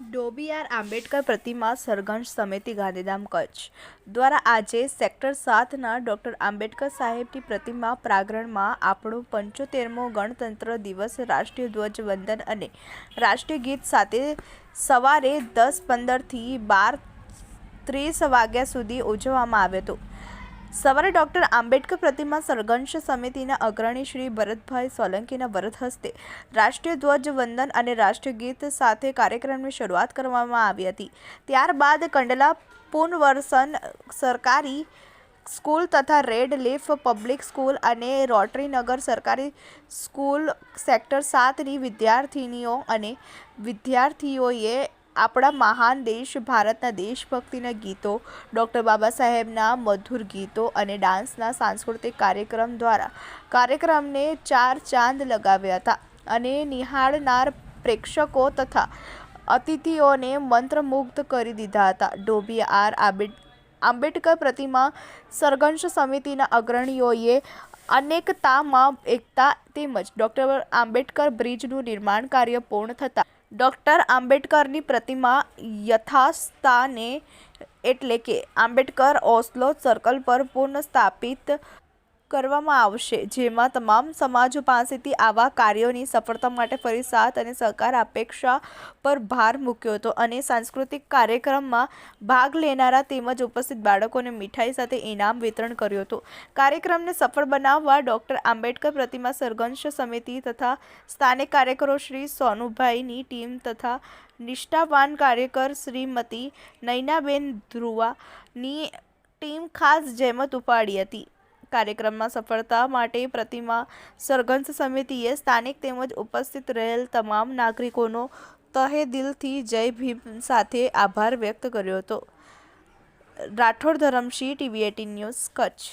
ડોબીયાર આંબેડકર પ્રતિમા સરગંજ સમિતિ ગાંધીધામ કચ્છ દ્વારા આજે સેક્ટર સાતના ડૉક્ટર આંબેડકર સાહેબની પ્રતિમા પ્રાંગણમાં આપણો પંચોતેરમો ગણતંત્ર દિવસ રાષ્ટ્રીય ધ્વજ વંદન અને રાષ્ટ્રીય ગીત સાથે સવારે દસ પંદરથી બાર ત્રીસ વાગ્યા સુધી ઉજવવામાં આવ્યો હતો. સવારે ડોક્ટર આંબેડકર પ્રતિમા સરગંશ સમિતિના અગ્રણી શ્રી ભરતભાઈ સોલંકીના વરદ હસ્તે રાષ્ટ્રીય ધ્વજ વંદન અને રાષ્ટ્રીય ગીત સાથે કાર્યક્રમની શરૂઆત કરવામાં આવી હતી. ત્યારબાદ કંડલા પુનવર્સન સરકારી સ્કૂલ તથા રેડ લીફ પબ્લિક સ્કૂલ અને રોટરીનગર સરકારી સ્કૂલ સેક્ટર સાતની વિદ્યાર્થિનીઓ અને વિદ્યાર્થીઓએ આપણા મહાન દેશ, ભારતના દેશભક્તિના ગીતો, ડૉક્ટર બાબા સાહેબના મધુર ગીતો અને ડાન્સના સાંસ્કૃતિક કાર્યક્રમ દ્વારા કાર્યક્રમને ચાર ચાંદ લગાવ્યા હતા અને નિહાળનાર પ્રેક્ષકો તથા અતિથિઓને મંત્રમુગ્ધ કરી દીધા હતા. ડોબી આર આંબેડ, આંબેડકર પ્રતિમા સરગંશ સમિતિના અગ્રણીઓએ અનેકતામાં એકતા તેમજ ડૉક્ટર આંબેડકર બ્રિજનું નિર્માણ કાર્ય પૂર્ણ થતાં ડૉક્ટર આંબેડકરની પ્રતિમા યથાસ્થાને એટલે કે આંબેડકર ઓસ્લો સર્કલ પર પુનઃસ્થાપિત કરવામાં આવશે, જેમાં તમામ સમાજો પાસેથી આવા કાર્યોની સફળતા માટે ફરી સાથ અને સહકાર અપેક્ષા પર ભાર મૂક્યો હતો અને સાંસ્કૃતિક કાર્યક્રમમાં ભાગ લેનારા તેમજ ઉપસ્થિત બાળકોને મીઠાઈ સાથે ઇનામ વિતરણ કર્યું હતું. કાર્યક્રમને સફળ બનાવવા ડૉક્ટર આંબેડકર પ્રતિમા સરગંશ સમિતિ તથા સ્થાનિક કાર્યકરો શ્રી સોનુભાઈની ટીમ તથા નિષ્ઠાવાન કાર્યકર શ્રીમતી નૈનાબેન ધ્રુવાની ટીમ ખાસ જહેમત ઉપાડી હતી. કાર્યક્રમમાં સફળતા માટે પ્રતિમા સરગંજ સમિતિએ સ્થાનિક તેમજ ઉપસ્થિત રહેલ તમામ નાગરિકોનો તહે દિલથી જય ભીમ સાથે આભાર વ્યક્ત કર્યો હતો. Rathod Dharamsinh, TV eighteen news, Kutch.